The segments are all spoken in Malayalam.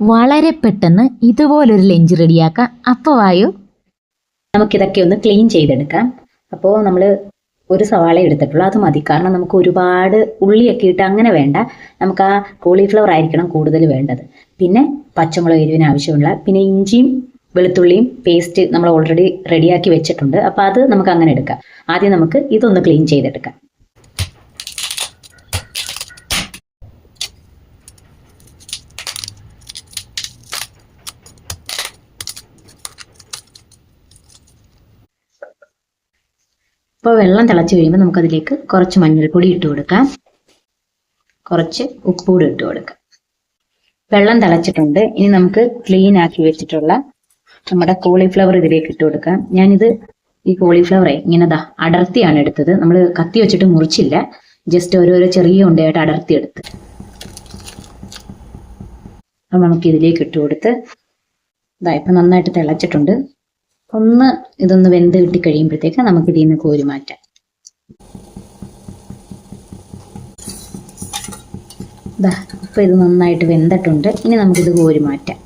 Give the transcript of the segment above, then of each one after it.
വളരെ പെട്ടെന്ന് ഇതുപോലൊരു ലഞ്ച് റെഡിയാക്കാം. അപ്പോൾ വായോ നമുക്കിതൊക്കെ ഒന്ന് ക്ലീൻ ചെയ്തെടുക്കാം. അപ്പോൾ നമ്മൾ ഒരു സവാള എടുത്തിട്ടുള്ളൂ. അത് മതി. കാരണം നമുക്ക് ഒരുപാട് ഉള്ളിയൊക്കെ ഇട്ട് അങ്ങനെ വേണ്ട. നമുക്ക് ആ കോളിഫ്ലവർ ആയിരിക്കണം കൂടുതൽ വേണ്ടത്. പിന്നെ പച്ചമുളക് എരിവിന് ആവശ്യമുള്ള പിന്നെ ഇഞ്ചിയും വെളുത്തുള്ളിയും പേസ്റ്റ് നമ്മൾ ഓൾറെഡി റെഡിയാക്കി വെച്ചിട്ടുണ്ട്. അപ്പോൾ അത് നമുക്ക് അങ്ങനെ എടുക്കാം. ആദ്യം നമുക്ക് ഇതൊന്ന് ക്ലീൻ ചെയ്തെടുക്കാം. ഇപ്പോൾ വെള്ളം തിളച്ച് കഴിയുമ്പോൾ നമുക്ക് അതിലേക്ക് കുറച്ച് മഞ്ഞൾപ്പൊടി ഇട്ട് കൊടുക്കാം. കുറച്ച് ഉപ്പൂടി ഇട്ട് കൊടുക്കാം. വെള്ളം തിളച്ചിട്ടുണ്ട്. ഇനി നമുക്ക് ക്ലീൻ ആക്കി വെച്ചിട്ടുള്ള നമ്മുടെ കോളിഫ്ലവർ ഇതിലേക്ക് ഇട്ട് കൊടുക്കാം. ഞാനിത് ഈ കോളിഫ്ലവറെ ഇങ്ങനെ ദാ അടർത്തിയാണ് എടുത്തത്. നമ്മൾ കത്തി വെച്ചിട്ട് മുറിച്ചില്ല. ജസ്റ്റ് ഓരോരോ ചെറിയ ഉണ്ടയായിട്ട് അടർത്തി എടുത്ത്. അപ്പം നമുക്ക് ഇതിലേക്ക് ഇട്ട് കൊടുത്ത് ഇതാ ഇപ്പം നന്നായിട്ട് തിളച്ചിട്ടുണ്ട്. ഒന്ന് ഇതൊന്ന് വെന്ത് കിട്ടി കഴിയുമ്പോഴത്തേക്ക് നമുക്ക് ഇതിൽ നിന്ന് കോരി മാറ്റാം. ഇതാ ഇപ്പൊ ഇത് നന്നായിട്ട് വെന്തിട്ടുണ്ട്. ഇനി നമുക്കിത് കോരി മാറ്റാം.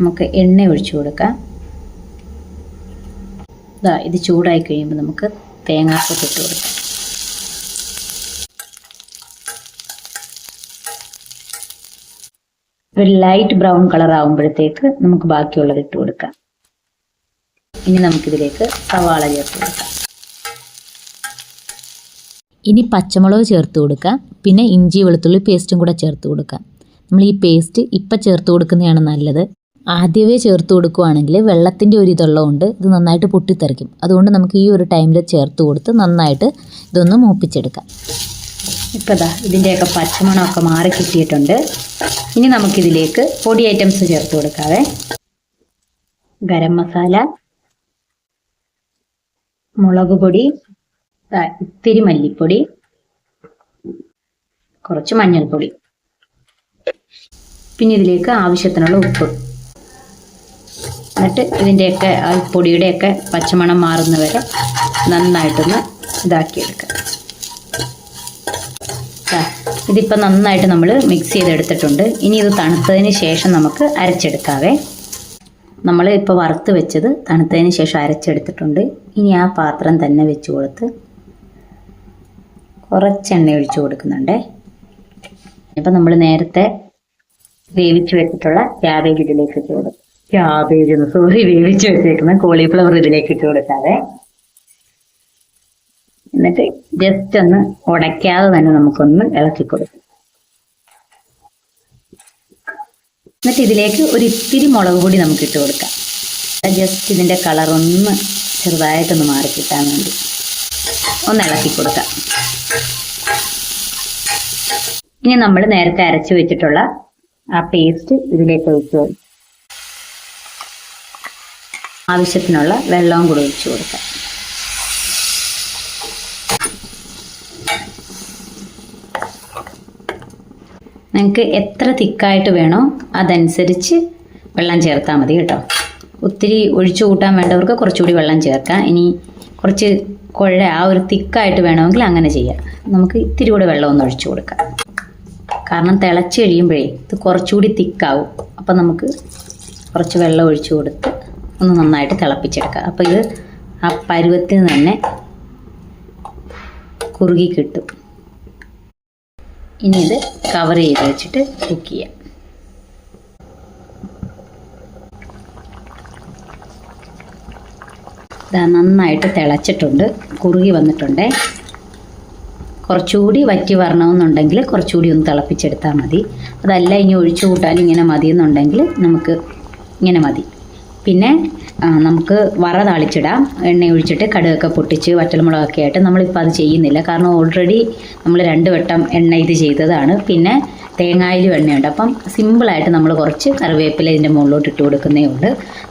നമുക്ക് എണ്ണ ഒഴിച്ചു കൊടുക്കാം. ഇതാ ഇത് ചൂടായി കഴിയുമ്പോൾ നമുക്ക് തേങ്ങാക്കൊത്ത് ഇട്ട് കൊടുക്കാം. ഒരു ലൈറ്റ് ബ്രൗൺ കളർ ആകുമ്പോഴത്തേക്ക് നമുക്ക് ബാക്കിയുള്ളത് ഇട്ട് കൊടുക്കാം. ഇനി നമുക്കിതിലേക്ക് സവാള ചേർത്ത് കൊടുക്കാം. ഇനി പച്ചമുളക് ചേർത്ത് കൊടുക്കാം. പിന്നെ ഇഞ്ചി വെളുത്തുള്ളി പേസ്റ്റും കൂടെ ചേർത്ത് കൊടുക്കാം. നമ്മൾ ഈ പേസ്റ്റ് ഇപ്പം ചേർത്ത് കൊടുക്കുന്നതാണ് നല്ലത്. ആദ്യമേ ചേർത്ത് കൊടുക്കുവാണെങ്കിൽ വെള്ളത്തിന്റെ ഒരു ഇതുള്ളതുകൊണ്ട് ഇത് നന്നായിട്ട് പൊട്ടിത്തെറിക്കും. അതുകൊണ്ട് നമുക്ക് ഈ ഒരു ടൈമിൽ ചേർത്ത് കൊടുത്ത് നന്നായിട്ട് ഇതൊന്ന് മൂപ്പിച്ചെടുക്കാം. ഇപ്പം ഇതാ ഇതിന്റെയൊക്കെ പച്ചമണമൊക്കെ മാറി കിട്ടിയിട്ടുണ്ട്. ഇനി നമുക്കിതിലേക്ക് പൊടി ഐറ്റംസ് ചേർത്ത് കൊടുക്കാവേ. ഗരം മസാല മുളക് പൊടി ഇത്തിരി മല്ലിപ്പൊടി കുറച്ച് മഞ്ഞൾപ്പൊടി. പിന്നെ ഇതിലേക്ക് ആവശ്യത്തിനുള്ള ഉപ്പ്. എന്നിട്ട് ഇതിന്റെയൊക്കെ പൊടിയുടെയൊക്കെ പച്ചമണം മാറുന്നവരെ നന്നായിട്ടൊന്ന് ഇതാക്കിയെടുക്കുക ഇതിപ്പോൾ നന്നായിട്ട് നമ്മൾ മിക്സ് ചെയ്തെടുത്തിട്ടുണ്ട്. ഇനി ഇത് തണുത്തതിന് ശേഷം നമുക്ക് അരച്ചെടുക്കാവേ. നമ്മൾ ഇപ്പോൾ വറുത്ത് വെച്ചത് തണുത്തതിന് ശേഷം അരച്ചെടുത്തിട്ടുണ്ട്. ഇനി ആ പാത്രം തന്നെ വെച്ച് കൊടുത്ത് കുറച്ച് എണ്ണ ഒഴിച്ചു കൊടുക്കുന്നുണ്ടേ. ഇപ്പം നമ്മൾ നേരത്തെ വേവിച്ച് വെച്ചിട്ടുള്ള ക്യാബേജ് ഇതിലേക്ക് ഇട്ട് കൊടുക്കും. ക്യാബേജ് സോറി വേവിച്ച് വെച്ചേക്കുന്ന. കോളിഫ്ലവർ ഇതിലേക്ക് ഇട്ട് കൊടുക്കാതെ എന്നിട്ട് ജസ്റ്റ് ഒന്ന് ഉടയ്ക്കാതെ തന്നെ നമുക്കൊന്ന് ഇളക്കി കൊടുക്കും. എന്നിട്ട് ഇതിലേക്ക് ഒരു ഇത്തിരി മുളക് പൊടി നമുക്ക് ഇട്ട് കൊടുക്കാം. ജസ്റ്റ് ഇതിന്റെ കളർ ഒന്ന് ചെറുതായിട്ടൊന്ന് മാറി കിട്ടാൻ വേണ്ടി. ഒന്ന് ഇളക്കി കൊടുക്കാം. ഇനി നമ്മൾ നേരത്തെ അരച്ചു വെച്ചിട്ടുള്ള ആ പേസ്റ്റ് ഇതിലേക്ക് ഒഴിച്ചു കൊടുക്കും. ആവശ്യത്തിനുള്ള വെള്ളവും കൂടെ ഒഴിച്ചു കൊടുക്കാം. നിങ്ങൾക്ക് എത്ര തിക്കായിട്ട് വേണോ അതനുസരിച്ച് വെള്ളം ചേർത്താൽ മതി കേട്ടോ. ഒത്തിരി ഒഴിച്ചു കൂട്ടാൻ വേണ്ടവർക്ക് കുറച്ചുകൂടി വെള്ളം ചേർക്കാം. ഇനി കുറച്ച് കുഴ ആ ഒരു തിക്കായിട്ട് വേണമെങ്കിൽ അങ്ങനെ ചെയ്യാം. നമുക്ക് ഇത്തിരി കൂടെ വെള്ളം ഒന്ന് ഒഴിച്ചു കൊടുക്കാം. കാരണം തിളച്ച് കഴിയുമ്പോഴേ ഇത് കുറച്ചുകൂടി തിക്കാവും. അപ്പം നമുക്ക് കുറച്ച് വെള്ളം ഒഴിച്ചു കൊടുത്ത് ഒന്ന് നന്നായിട്ട് തിളപ്പിച്ചെടുക്കുക. അപ്പോൾ ഇത് ആ പരുവത്തിന് തന്നെ കുറുകി കിട്ടും. ഇനി ഇത് കവർ ചെയ്ത് വെച്ചിട്ട് കുക്ക് ചെയ്യാം. ഇതാ നന്നായിട്ട് തിളച്ചിട്ടുണ്ട്. കുറുകി വന്നിട്ടുണ്ട്. കുറച്ചുകൂടി വറ്റി വരണമെന്നുണ്ടെങ്കിൽ കുറച്ചുകൂടി ഒന്ന് തിളപ്പിച്ചെടുത്താൽ മതി. അതല്ല ഇനി ഒഴിച്ചു കൂട്ടാൻ ഇങ്ങനെ മതി എന്നുണ്ടെങ്കിൽ നമുക്ക് ഇങ്ങനെ മതി. പിന്നെ നമുക്ക് വറ താളിച്ചിടാം. എണ്ണ ഒഴിച്ചിട്ട് കടുകൊക്കെ പൊട്ടിച്ച് വറ്റൽമുളകൊക്കെ ആയിട്ട് നമ്മളിപ്പോൾ അത് ചെയ്യുന്നില്ല. കാരണം ഓൾറെഡി നമ്മൾ രണ്ട് വട്ടം എണ്ണ ഇത് ചെയ്തതാണ്. പിന്നെ തേങ്ങായിലും എണ്ണയുണ്ട്. അപ്പം സിമ്പിളായിട്ട് നമ്മൾ കുറച്ച് കറിവേപ്പില ഇതിന്റെ മുകളിലോട്ട് ഇട്ട് കൊടുക്കുന്നേ ഉണ്ട്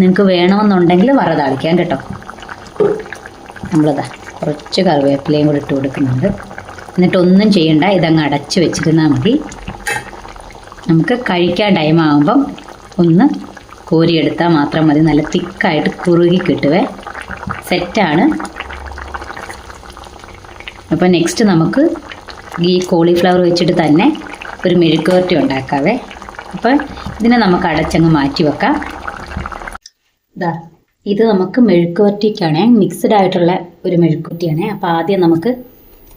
നിങ്ങൾക്ക് വേണമെന്നുണ്ടെങ്കിൽ വറ താളിക്കാം കേട്ടോ. നമ്മളിതാ കുറച്ച് കറിവേപ്പിലയും കൂടി ഇട്ട് കൊടുക്കുന്നുണ്ട്. എന്നിട്ടൊന്നും ചെയ്യണ്ട. ഇതങ്ങ് അടച്ച് വെച്ചിരുന്നാൽ മതി. നമുക്ക് കഴിക്കാൻ ടൈം ആകുമ്പം ഒന്ന് കോരിയെടുത്താൽ മാത്രം മതി. നല്ല തിക്കായിട്ട് കുറുകി കിട്ടുവേ. സെറ്റാണ്. അപ്പോൾ നെക്സ്റ്റ് നമുക്ക് ഈ കോളിഫ്ലവർ വെച്ചിട്ട് തന്നെ ഒരു മെഴുക്കുവരട്ടി ഉണ്ടാക്കാവേ. അപ്പോൾ ഇതിനെ നമുക്ക് അടച്ചങ്ങ് മാറ്റി വെക്കാം. ഇതാ ഇത് നമുക്ക് മെഴുക്കുവരട്ടിക്കാണ് മിക്സ്ഡ് ആയിട്ടുള്ള ഒരു മെഴുക്കുവരട്ടിയാണ് അപ്പോൾ ആദ്യം നമുക്ക്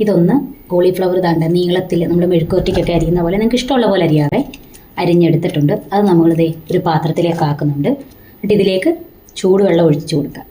ഇതൊന്ന് കോളിഫ്ലവർ ഇതാണ്ട് നീളത്തിൽ നമ്മുടെ മെഴുക്കുവരട്ടിക്കൊക്കെ അരിയുന്ന പോലെ. നിങ്ങൾക്ക് ഇഷ്ടമുള്ള പോലെ അരിയാവേ. അരിഞ്ഞെടുത്തിട്ടുണ്ട്. അത് നമ്മളിതേ ഒരു പാത്രത്തിലേക്ക് ആക്കുന്നുണ്ട്. എന്നിട്ട് ഇതിലേക്ക് ചൂടുവെള്ളം ഒഴിച്ചു കൊടുക്കാം.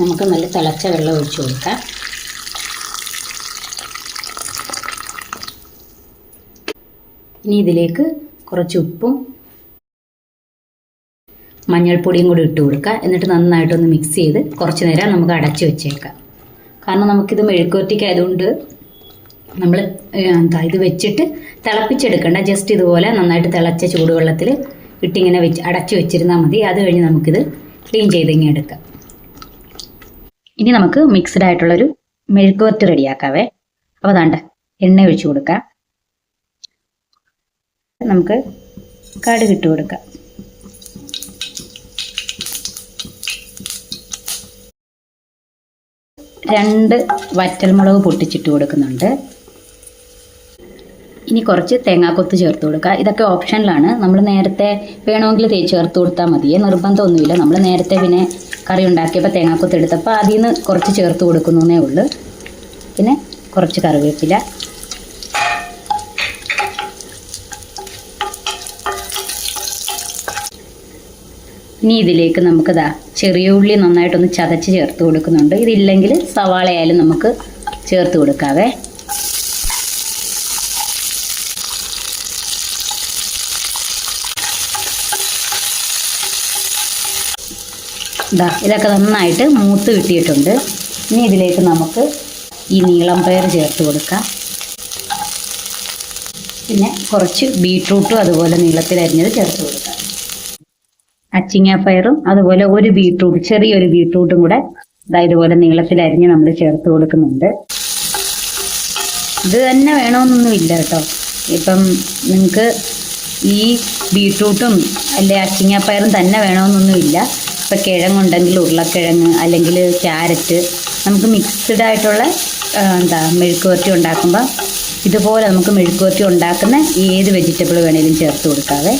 നമുക്ക് നല്ല തിളച്ച വെള്ളം ഒഴിച്ചു കൊടുക്കാം. ഇനി ഇതിലേക്ക് കുറച്ച് ഉപ്പും മഞ്ഞൾപ്പൊടിയും കൂടി ഇട്ട് കൊടുക്കുക എന്നിട്ട് നന്നായിട്ടൊന്ന് മിക്സ് ചെയ്ത് കുറച്ച് നേരം നമുക്ക് അടച്ചു വെച്ചേക്കാം. കാരണം നമുക്കിത് മെഴുക്കുവരട്ടിക്ക് ആയതുകൊണ്ട് നമ്മൾ എന്താ ഇത് വെച്ചിട്ട് തിളപ്പിച്ചെടുക്കണ്ട. ജസ്റ്റ് ഇതുപോലെ നന്നായിട്ട് തിളച്ച ചൂടുവെള്ളത്തിൽ ഇട്ടിങ്ങനെ വെച്ച് അടച്ചു വെച്ചിരുന്നാൽ മതി. അത് കഴിഞ്ഞ് നമുക്കിത് ക്ലീൻ ചെയ്ത് ഇങ്ങനെ എടുക്കാം. ഇനി നമുക്ക് മിക്സ്ഡ് ആയിട്ടുള്ളൊരു മെഴുക്കുവരട്ടി റെഡിയാക്കാവേ. അപ്പോൾ അതാണ്ട് എണ്ണ ഒഴിച്ചു കൊടുക്കാം. നമുക്ക് കടുക് ഇട്ട് കൊടുക്കാം. രണ്ട് വറ്റൽമുളക് പൊട്ടിച്ചിട്ട് കൊടുക്കുന്നുണ്ട്. ഇനി കുറച്ച് തേങ്ങാക്കൊത്ത് ചേർത്ത് കൊടുക്കുക. ഇതൊക്കെ ഓപ്ഷനിലാണ്. നമ്മൾ നേരത്തെ വേണമെങ്കിൽ തേ ചേർത്ത് കൊടുത്താൽ മതി നിർബന്ധമൊന്നുമില്ല. നമ്മൾ നേരത്തെ പിന്നെ കറി ഉണ്ടാക്കിയപ്പോൾ തേങ്ങാക്കൊത്ത് എടുത്തപ്പോൾ അതിൽ നിന്ന് കുറച്ച് ചേർത്ത് കൊടുക്കുന്നേ ഉള്ളൂ. പിന്നെ കുറച്ച് കറിവേപ്പില. ഇനി ഇതിലേക്ക് നമുക്ക് ദാ ചെറിയ ഉള്ളി നന്നായിട്ടൊന്ന് ചതച്ച് ചേർത്ത് കൊടുക്കുന്നുണ്ട്. ഇതില്ലെങ്കിൽ സവാളയായാലും നമുക്ക് ചേർത്ത് കൊടുക്കാവേ. ഇതാ ഇതൊക്കെ നന്നായിട്ട് മൂത്ത് കിട്ടിയിട്ടുണ്ട്. ഇനി ഇതിലേക്ക് നമുക്ക് ഈ നീളം പയർ ചേർത്ത് കൊടുക്കാം. പിന്നെ കുറച്ച് ബീട്രൂട്ടും അതുപോലെ നീളത്തിൽ അരിഞ്ഞത് ചേർത്ത് കൊടുക്കാം. അച്ചിങ്ങ പയറും അതുപോലെ ഒരു ബീട്രൂട്ട് ചെറിയൊരു ബീട്രൂട്ടും കൂടെ ഇതാ ഇതുപോലെ നീളത്തിൽ അരിഞ്ഞ് നമ്മൾ ചേർത്ത് കൊടുക്കുന്നുണ്ട്. ഇത് തന്നെ വേണമെന്നൊന്നുമില്ല കേട്ടോ. ഇപ്പം നിങ്ങൾക്ക് ഈ ബീട്രൂട്ടും അല്ലെ അച്ചിങ്ങാപ്പയറും തന്നെ വേണമെന്നൊന്നുമില്ല ഇപ്പം കിഴങ്ങുണ്ടെങ്കിൽ ഉരുളക്കിഴങ്ങ് അല്ലെങ്കിൽ ക്യാരറ്റ്. നമുക്ക് മിക്സ്ഡ് ആയിട്ടുള്ള എന്താ മെഴുക്കുവരട്ടി ഉണ്ടാക്കുമ്പോൾ ഇതുപോലെ നമുക്ക് മെഴുക്കുവരട്ടി ഉണ്ടാക്കുന്ന ഏത് വെജിറ്റബിൾ വേണേലും ചേർത്ത് കൊടുക്കാവേ.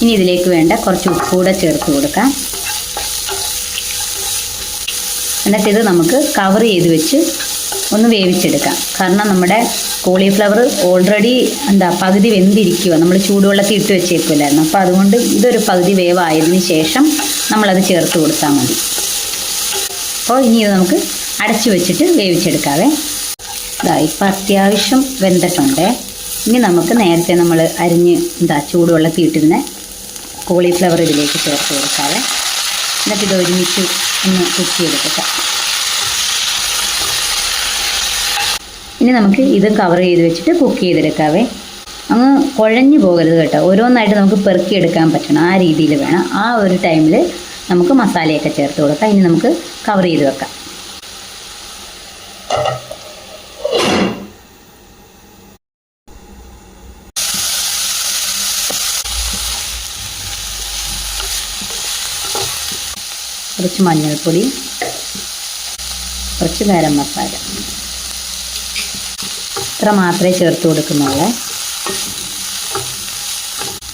ഇനി ഇതിലേക്ക് വേണ്ട കുറച്ച് ഉപ്പുകൂടെ ചേർത്ത് കൊടുക്കാം. എന്നിട്ട് ഇത് നമുക്ക് കവർ ചെയ്ത് വെച്ച് ഒന്ന് വേവിച്ചെടുക്കാം. കാരണം നമ്മുടെ കോളിഫ്ലവർ ഓൾറെഡി എന്താ പകുതി വെന്തിരിക്കുക നമ്മൾ ചൂടുവെള്ളത്തിൽ ഇട്ട് വെച്ചേക്കില്ലായിരുന്നു അപ്പോൾ അതുകൊണ്ട് ഇതൊരു പകുതി വേവായതിന് ശേഷം നമ്മളത് ചേർത്ത് കൊടുത്താൽ മതി. അപ്പോൾ ഇനി ഇത് നമുക്ക് അടച്ചു വെച്ചിട്ട് വേവിച്ചെടുക്കാവേ. ഇതാ ഇപ്പം അത്യാവശ്യം വെന്തിട്ടുണ്ട്. ഇനി നമുക്ക് നേരത്തെ നമ്മൾ അരിഞ്ഞ് എന്താ ചൂടുവെള്ളത്തിൽ ഇട്ടിരുന്ന കോളിഫ്ലവർ ഇതിലേക്ക് ചേർത്ത് കൊടുക്കാവേ. എന്നിട്ട് ഇത് ഒരുമിച്ച് ഒന്ന് കുക്ക് ചെയ്തെടുക്കാം ഇനി നമുക്ക് ഇത് കവർ ചെയ്ത് വെച്ചിട്ട് കുക്ക് ചെയ്തെടുക്കാവേ. അങ്ങ് കുഴഞ്ഞു പോകരുത് കേട്ടോ. ഓരോന്നായിട്ട് നമുക്ക് പെറുക്കിയെടുക്കാൻ പറ്റണം. ആ രീതിയിൽ വേണം. ആ ഒരു ടൈമിൽ നമുക്ക് മസാലയൊക്കെ ചേർത്ത് കൊടുക്കാം. ഇനി നമുക്ക് കവർ ചെയ്ത് വെക്കാം. കുറച്ച് മഞ്ഞൾപ്പൊടി കുറച്ച് ഗരം മസാല. ഇത്ര മാത്രമേ ചേർത്ത് കൊടുക്കുന്നുള്ളൂ.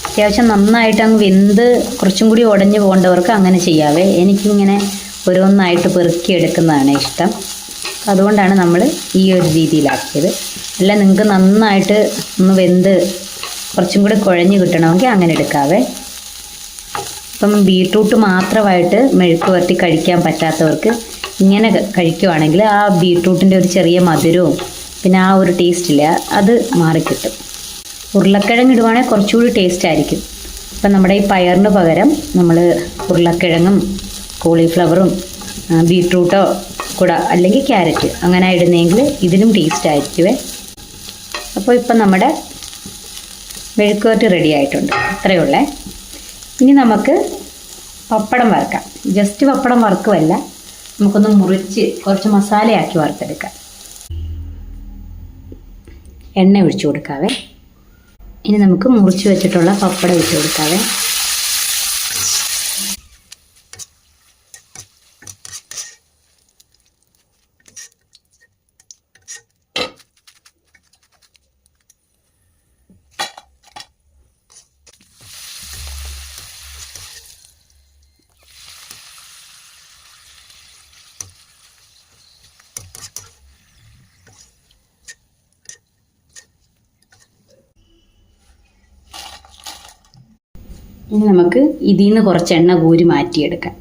അത്യാവശ്യം നന്നായിട്ട് അങ്ങ് വെന്ത് കുറച്ചും കൂടി ഉടഞ്ഞു പോകേണ്ടവർക്ക് അങ്ങനെ ചെയ്യാവേ. എനിക്കിങ്ങനെ ഓരോന്നായിട്ട് പെറുക്കി എടുക്കുന്നതാണ് ഇഷ്ടം. അതുകൊണ്ടാണ് നമ്മൾ ഈ ഒരു രീതിയിലാക്കിയത്. അല്ല നിങ്ങൾക്ക് നന്നായിട്ട് ഒന്ന് വെന്ത് കുറച്ചും കൂടി കുഴഞ്ഞ് കിട്ടണമെങ്കിൽ അങ്ങനെ എടുക്കാവേ. ഇപ്പം ബീട്രൂട്ട് മാത്രമായിട്ട് മെഴുക്ക് വരട്ടി കഴിക്കാൻ പറ്റാത്തവർക്ക് ഇങ്ങനെ കഴിക്കുവാണെങ്കിൽ ആ ബീട്രൂട്ടിന്റെ ഒരു ചെറിയ മധുരവും പിന്നെ ആ ഒരു ടേസ്റ്റ് ഇല്ല അത് മാറിക്കിട്ടും. ഉരുളക്കിഴങ്ങ് ഇടുവാണെങ്കിൽ കുറച്ചുകൂടി ടേസ്റ്റ് ആയിരിക്കും. ഇപ്പം നമ്മുടെ ഈ പയറിന് പകരം നമ്മൾ ഉരുളക്കിഴങ്ങും കോളിഫ്ലവറും ബീട്രൂട്ടോ കൂടെ അല്ലെങ്കിൽ ക്യാരറ്റ് അങ്ങനെ ഇടുന്നെങ്കിൽ ഇതിനും ടേസ്റ്റ് ആയിരിക്കുമേ അപ്പോൾ ഇപ്പം നമ്മുടെ മെഴുക്കുവരട്ടി റെഡി ആയിട്ടുണ്ട്. അത്രയേ ഉള്ളേ. ഇനി നമുക്ക് പപ്പടം വറുക്കാം. ജസ്റ്റ് പപ്പടം വറുക്കുമല്ല നമുക്കൊന്ന് മുറിച്ച് കുറച്ച് മസാലയാക്കി വറുത്തെടുക്കാം. എണ്ണ ഒഴിച്ചു കൊടുക്കാവേ. ഇനി നമുക്ക് മുറിച്ച് വെച്ചിട്ടുള്ള പപ്പടം ഒഴിച്ചു കൊടുക്കാവേ. ഇനി നമുക്ക് ഇതിൽ നിന്ന് കുറച്ച് എണ്ണ കോരി മാറ്റിയെടുക്കാം.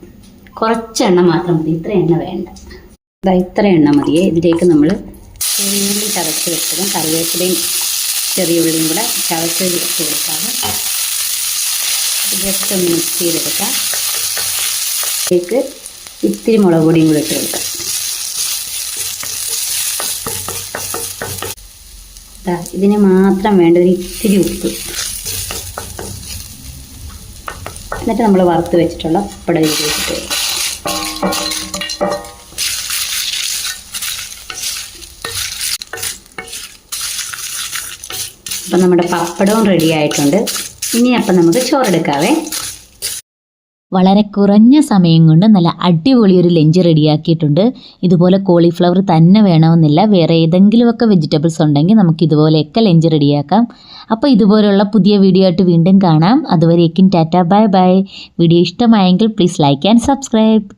കുറച്ച് എണ്ണ മാത്രം മതി. ഇത്ര എണ്ണ വേണ്ട. ഇതാ ഇത്ര എണ്ണ മതിയേ. ഇതിലേക്ക് നമ്മൾ ചെറിയുള്ളി ചതച്ച് വെച്ചതും കറിവേപ്പിലയും ചെറിയ ഉള്ളിയും കൂടെ ചതച്ച് വെച്ച് കൊടുക്കാം ജസ്റ്റ് ഒന്ന് മിക്സ് ചെയ്തെടുക്കാം. ഇതിലേക്ക് ഇത്തിരി മുളക് പൊടിയും കൂടി ഇട്ട് കൊടുക്കാം. ഇതിന് മാത്രം വേണ്ട ഒരു ഇത്തിരി ഉപ്പ്. എന്നിട്ട് നമ്മൾ വറുത്ത് വെച്ചിട്ടുള്ള പപ്പടം ഇതിൽ വെച്ചിട്ട് വരും അപ്പം നമ്മുടെ പപ്പടവും റെഡി ആയിട്ടുണ്ട്. ഇനി അപ്പം നമുക്ക് ചോറെടുക്കാവേ വളരെ കുറഞ്ഞ സമയം കൊണ്ട് നല്ല അടിപൊളി ഒരു ലഞ്ച് റെഡിയാക്കിയിട്ടുണ്ട്. ഇതുപോലെ കോളിഫ്ലവർ തന്നെ വേണമെന്നില്ല. വേറെ ഏതെങ്കിലുമൊക്കെ വെജിറ്റബിൾസ് ഉണ്ടെങ്കിൽ നമുക്ക് ഇതുപോലെയൊക്കെ ലഞ്ച് റെഡിയാക്കാം. അപ്പോൾ ഇതുപോലെയുള്ള പുതിയ വീഡിയോ ആയിട്ട് വീണ്ടും കാണാം. അതുവരേക്കും ടാറ്റ ബൈ ബൈ. വീഡിയോ ഇഷ്ടമായെങ്കിൽ പ്ലീസ് ലൈക്ക് ആൻഡ് സബ്സ്ക്രൈബ്.